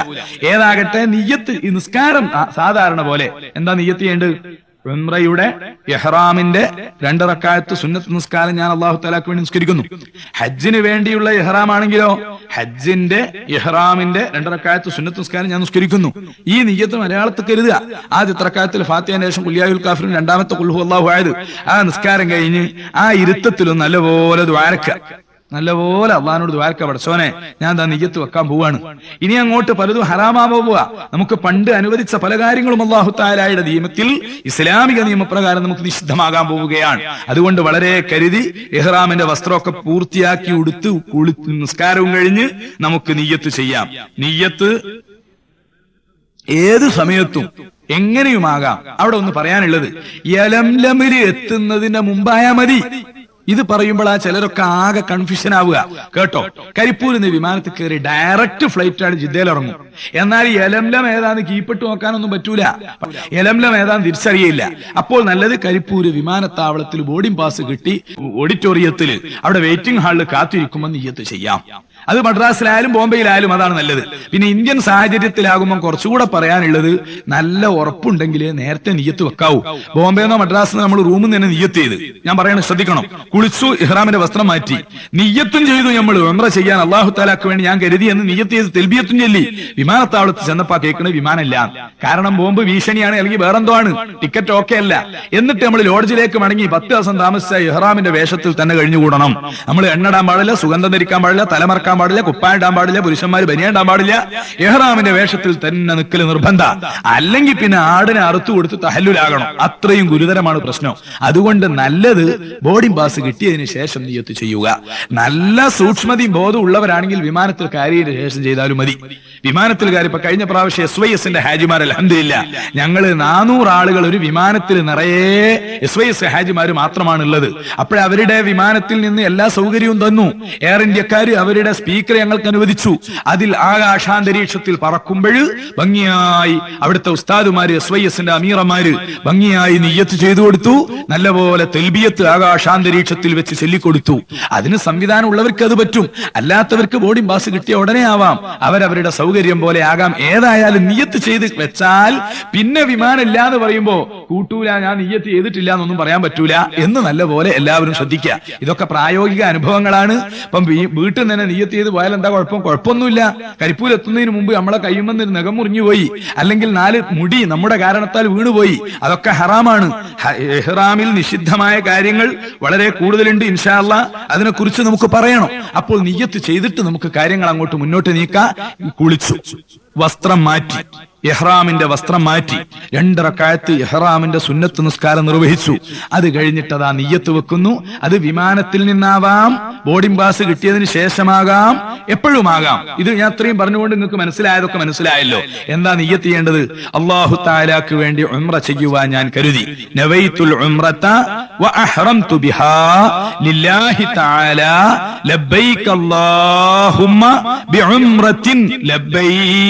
ഏതാകട്ടെ നിയ്യത്ത് നിസ്കാരം സാധാരണ പോലെ. എന്താ നിയ്യത്ത് ചെയ്യേണ്ടത്? ഉംറയുടെ എഹ്റാമിന്റെ രണ്ട് റക്കായത്ത് സുന്നത്ത് നിസ്കാരം ഞാൻ അള്ളാഹു തലാക്ക് വേണ്ടി നിസ്കരിക്കുന്നു. ഹജ്ജിന് വേണ്ടിയുള്ള ഇഹ്റാം ആണെങ്കിലോ ഹജ്ജിന്റെ എഹ്റാമിന്റെ രണ്ട് റക്കായത്ത് സുന്നത്ത് നിസ്കാരം ഞാൻ നിസ്കരിക്കുന്നു. ഈ നിയ്യത്ത് മലയാളത്തിൽ കരുതുക. ആദ്യത്തെ റക്കായത്തിൽ ഫാത്തിയാൻ ശേഷം കുല്യായുൽ കാഫിറും രണ്ടാമത്തെ കുൽഹു അള്ളാഹു ആയത്. ആ നിസ്കാരം കഴിഞ്ഞ് ആ ഇരുത്തത്തിലും നല്ലപോലെ ദ്വാരക്ക. നല്ലപോലെ അള്ളഹാനോട് ദ്വാരക്ക പടച്ചോനെ ഞാൻ ദാ നിയ്യത്ത് വെക്കാൻ പോവാണ്. ഇനി അങ്ങോട്ട് പലതും ഹറാമാവോ പോവാ. നമുക്ക് പണ്ട് അനുവദിച്ച പല കാര്യങ്ങളും അള്ളാഹു താലായുടെ നിയമത്തിൽ ഇസ്ലാമിക നിയമപ്രകാരം നമുക്ക് നിഷിദ്ധമാകാൻ പോവുകയാണ്. അതുകൊണ്ട് വളരെ കരുതി ഇഹ്റാമിന്റെ വസ്ത്രമൊക്കെ പൂർത്തിയാക്കി ഉടുത്ത് കുളി നിസ്കാരവും കഴിഞ്ഞ് നമുക്ക് നിയ്യത്ത് ചെയ്യാം. നിയ്യത്ത് ഏത് സമയത്തും എങ്ങനെയുമാകാം? അവിടെ ഒന്ന് പറയാനുള്ളത് യലംലമിൽ എത്തുന്നതിന്റെ മുമ്പായാ മതി. ഇത് പറയുമ്പോൾ ആ ചിലരൊക്കെ ആകെ കൺഫ്യൂഷൻ ആവുക. കേട്ടോ? കരിപ്പൂരിൽ നിന്ന് വിമാനത്തിൽ കയറി ഡയറക്റ്റ് ഫ്ലൈറ്റ് ആണ് ജിദ്ദയിൽ ഇറങ്ങും. എന്നാൽ എലംലം ഏതാന്ന് കീപ്പിട്ട് നോക്കാനൊന്നും പറ്റൂല. എലംലം ഏതാന്ന് തിരിച്ചറിയില്ല അപ്പോൾ നല്ലത് കരിപ്പൂര് വിമാനത്താവളത്തിൽ ബോർഡിംഗ് പാസ് കിട്ടി. ഓഡിറ്റോറിയത്തിൽ അവിടെ വെയിറ്റിംഗ് ഹാളിൽ കാത്തിരിക്കുമെന്ന് ഇയത്ത് ചെയ്യാം. അത് മദ്രാസിലായാലും ബോംബെയിലായാലും അതാണ് നല്ലത്. പിന്നെ ഇന്ത്യൻ സാഹചര്യത്തിലാകുമ്പോൾ കുറച്ചുകൂടെ പറയാനുള്ളത് നല്ല ഉറപ്പുണ്ടെങ്കിൽ നേരത്തെ നീയത്ത് വെക്കാവൂ. ബോംബെന്നോ മദ്രാസിന്നോ നമ്മൾ റൂമിൽ നിന്ന് തന്നെ നിയ്യത്ത് ചെയ്ത്. ഞാൻ പറയണത് ശ്രദ്ധിക്കണം. കുളിച്ചു ഇഹ്റാമിന്റെ വസ്ത്രം മാറ്റി. നീയത്തും ചെയ്തു നമ്മൾ ഉംറ ചെയ്യാൻ അള്ളാഹു താലാക്ക് വേണ്ടി ഞാൻ കരുതി എന്ന് നീയത്ത് ചെയ്ത് തെൽബിയത്തും ചൊല്ലി. വിമാനത്താവളത്തിൽ ചെന്നപ്പോ കേൾക്കുന്നത് വിമാനമില്ല കാരണം ബോംബ് ഭീഷണിയാണ് അല്ലെങ്കിൽ വേറെന്തോ ആണ്. ടിക്കറ്റ് ഓക്കെ അല്ല. എന്നിട്ട് നമ്മൾ ലോഡ്ജിലേക്ക് മടങ്ങി പത്ത് ദിവസം താമസിച്ച ഇഹ്റാമിന്റെ വേഷത്തിൽ തന്നെ കഴിഞ്ഞുകൂടണം. നമ്മൾ എണ്ണടാൻ പാടില്ല സുഗന്ധം ധരിക്കാൻ പാടില്ല തലമറക്കാൻ പാടില്ല കുപ്പായ ഇടാൻ പാടില്ല പുരുഷന്മാർ ബനിയാൻ ഇടാൻ പാടില്ല. എഹ്റാമിന്റെ വേഷത്തിൽ തന്നെ നിൽക്കൽ നിർബന്ധ. അല്ലെങ്കിൽ പിന്നെ ആടിനെ അറുത്തു കൊടുത്ത് തഹല്ലുലാകണം. അത്രയും ഗുരുതരമാണ് പ്രശ്നം. അതുകൊണ്ട് നല്ലത് ബോർഡിംഗ് പാസ് കിട്ടിയതിന് ശേഷം നീയത്ത് ചെയ്യുക. നല്ല സൂക്ഷ്മതയും ബോധം ഉള്ളവരാണെങ്കിൽ വിമാനത്തിൽ കയറിയതിന് ശേഷം ചെയ്താലും മതി. വിമാനത്തിൽ കയറി ഇപ്പൊ കഴിഞ്ഞ പ്രാവശ്യം എസ് വൈ എസിന്റെ ഹാജിമാർ അലഹമില്ല ഞങ്ങൾ നാനൂറ് ആളുകൾ ഒരു വിമാനത്തിൽ നിറയെ എസ് വൈ എസ് ഹാജിമാർ മാത്രമാണ് ഉള്ളത് അപ്പോഴേ അവരുടെ വിമാനത്തിൽ നിന്ന് എല്ലാ സൗകര്യവും തന്നു. എയർ ഇന്ത്യക്കാർ അവരുടെ സ്പീക്കർ ഞങ്ങൾക്ക് അനുവദിച്ചു. അതിൽ ആകാശാന്തരീക്ഷത്തിൽ പറക്കുമ്പോൾ ഭംഗിയായി അവിടുത്തെ ഉസ്താദുമാര് എസ് വൈ എസിന്റെ അമീറമാര് ഭംഗിയായി നെയ്യത്ത് ചെയ്തു കൊടുത്തു. നല്ലപോലെ തെൽബിയത്ത് ആകാശാന്തരീക്ഷത്തിൽ വെച്ച് ചൊല്ലിക്കൊടുത്തു. അതിന് സംവിധാനം ഉള്ളവർക്ക് അത് പറ്റും. അല്ലാത്തവർക്ക് ബോർഡിംഗ് പാസ് കിട്ടിയ ഉടനെ ആവാം. അവരവരുടെ സൗകര്യം പോലെ ആകാം. ഏതായാലും നിയ്യത്ത് ചെയ്ത് വെച്ചാൽ പിന്നെ വിമാനം എന്ന് പറയുമ്പോ കൂട്ടൂല ഞാൻ നിയ്യത്ത് ചെയ്തിട്ടില്ല എന്നൊന്നും പറയാൻ പറ്റൂല എന്ന് നല്ലപോലെ എല്ലാവരും ശ്രദ്ധിക്കുക. ഇതൊക്കെ പ്രായോഗിക അനുഭവങ്ങളാണ്. ഇപ്പം വീട്ടിൽ നിന്ന് തന്നെ ചെയ്ത് പോയാൽ എന്താ കുഴപ്പം? കുഴപ്പമൊന്നുമില്ല. കരിപ്പൂർ എത്തുന്നതിന് മുമ്പ് നമ്മളെ കയ്യുമെന്ന് ഒരു നഖം മുറിഞ്ഞു പോയി. അല്ലെങ്കിൽ നാല് മുടി നമ്മുടെ കാരണത്താൽ വീണുപോയി. അതൊക്കെ ഹറാമാണ്. എഹ്റാമിൽ നിഷിദ്ധമായ കാര്യങ്ങൾ വളരെ കൂടുതലുണ്ട് ഇൻഷാല്ല അതിനെക്കുറിച്ച് നമുക്ക് പറയണം. അപ്പോൾ നിയ്യത്ത് ചെയ്തിട്ട് നമുക്ക് കാര്യങ്ങൾ അങ്ങോട്ട് മുന്നോട്ട് നീക്കാം. കുളിച്ചു. വസ്ത്രം മാറ്റി എഹ്റാമിന്റെ വസ്ത്രം മാറ്റി രണ്ടിറക്കായത്ത് എഹ്റാമിന്റെ സുന്നത്ത് നിസ്കാരം നിർവഹിച്ചു. അത് കഴിഞ്ഞിട്ട് അതാ നിയ്യത്ത് വെക്കുന്നു. അത് വിമാനത്തിൽ നിന്നാവാം ബോർഡിംഗ് പാസ് കിട്ടിയതിന് ശേഷമാകാം എപ്പോഴുമാകാം ഇത് ഞാൻ അത്രയും പറഞ്ഞുകൊണ്ട് നിങ്ങൾക്ക് മനസ്സിലായതൊക്കെ മനസ്സിലായല്ലോ. എന്താ നിയ്യത്ത് ചെയ്യേണ്ടത്? അള്ളാഹു താലാക്ക് വേണ്ടി ഉംറ ചെയ്യുവാൻ ഞാൻ കരുതി. നവൈത്തുൽ ഉംറത വ അഹ്റംതു ബിഹാ. ലില്ലാഹി തആല ലബ്ബൈക അല്ലാഹുമ്മ ബിഉംറത്തിൻ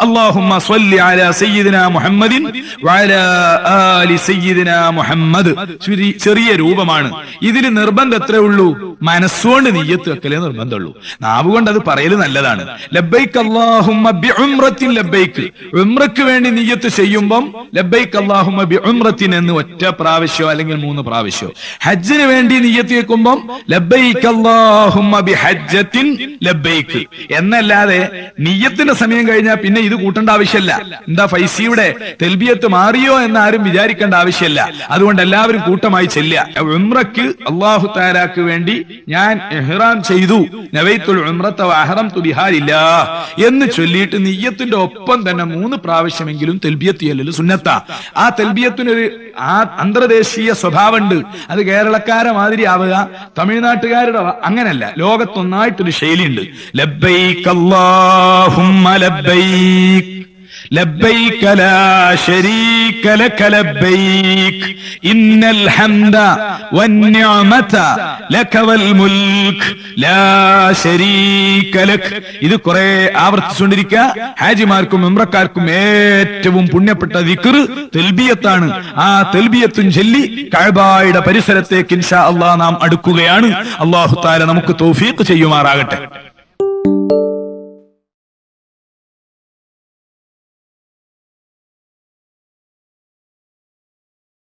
അള്ളാഹുമ്മ സ്വല്ലി അലാ സയ്യിദിന മുഹമ്മദിൻ വഅലാ ആലി സയ്യിദിന മുഹമ്മദ്. ചെറിയ രൂപമാണ്. ഇതിൽ നിർബന്ധം എത്രേ ഉള്ളൂ. മനസ്സുകൊണ്ട് നീയത്ത് വെക്കലേ നിർബന്ധമുള്ളൂ. നാവുകൊണ്ട് അത് പറയൽ നല്ലതാണ്. ലബ്ബൈക്ക് അള്ളാഹുമ്മ ബി ഉംറത്തിൻ ലബ്ബൈക്ക്. ഉംറക്ക് വേണ്ടി നീയത്ത് ചെയ്യുമ്പം ലബ്ബൈക്ക് അള്ളാഹുമ്മ ബി ഉംറത്തിൻ എന്ന് ഒറ്റ പ്രാവശ്യം അല്ലെങ്കിൽ മൂന്ന് പ്രാവശ്യം. ഹജ്ജിന് വേണ്ടി നീയത്ത് വെക്കുമ്പം ലബ്ബൈക്ക് അള്ളാഹുമ്മ ബി ഹജ്ജത്തിൻ ലബ്ബൈക്ക്. എന്നല്ലാതെ നീയത്തിന്റെ സമയം കഴിഞ്ഞാൽ പിന്നെ ഇത് കൂട്ടേണ്ട ആവശ്യമില്ല. എന്താ ഫൈസിയുടെ തെൽബിയത്ത് മാറിയോ എന്ന് ആരും വിചാരിക്കേണ്ട ആവശ്യമില്ല. അതുകൊണ്ട് എല്ലാവരും കൂട്ടമായി ചെല്ലുക. ഉമ്രക്ക് അള്ളാഹു താലാക്ക് വേണ്ടി ഞാൻ എഹ്റാം ചെയ്തു. നവൈത്തുൽ അഹ്റം അഹറം തുബിഹാരില്ല എന്ന് ചൊല്ലിയിട്ട് നെയ്യത്തിന്റെ ഒപ്പം തന്നെ മൂന്ന് പ്രാവശ്യമെങ്കിലും തെൽബിയത്ത് ചെല്ലല് സുന്നത്ത. ആ തെൽബിയത്തിനൊരു ആ അന്തർദേശീയ സ്വഭാവമുണ്ട്. അത് കേരളക്കാരെ മാതിരി ആവുക തമിഴ്നാട്ടുകാരുടെ അങ്ങനല്ല. ലോകത്തൊന്നായിട്ടൊരു ശൈലിയുണ്ട്. ലബ്ബൈ. അല്ലാഹുമ്മ ലബ്ബൈക്ക് لبيك لا شريك لك لبيك إن الحمد والنعمة لك والملك لا شريك لك ഇത് കുറെ ആവർത്തിച്ചുകൊണ്ടിരിക്കുക ഹാജിമാർക്കും മെമ്രക്കാർക്കും ഏറ്റവും പുണ്യപ്പെട്ട ദിക്ർ തെൽബിയത്താണ് ആ തെൽബിയത്തും ചൊല്ലി കഴബായുടെ പരിസരത്തേക്ക് ഇൻഷാ അള്ളാഹ് നാം അടുക്കുകയാണ് അള്ളാഹു താല നമുക്ക് തൗഫീഖ് ചെയ്യുമാറാകട്ടെ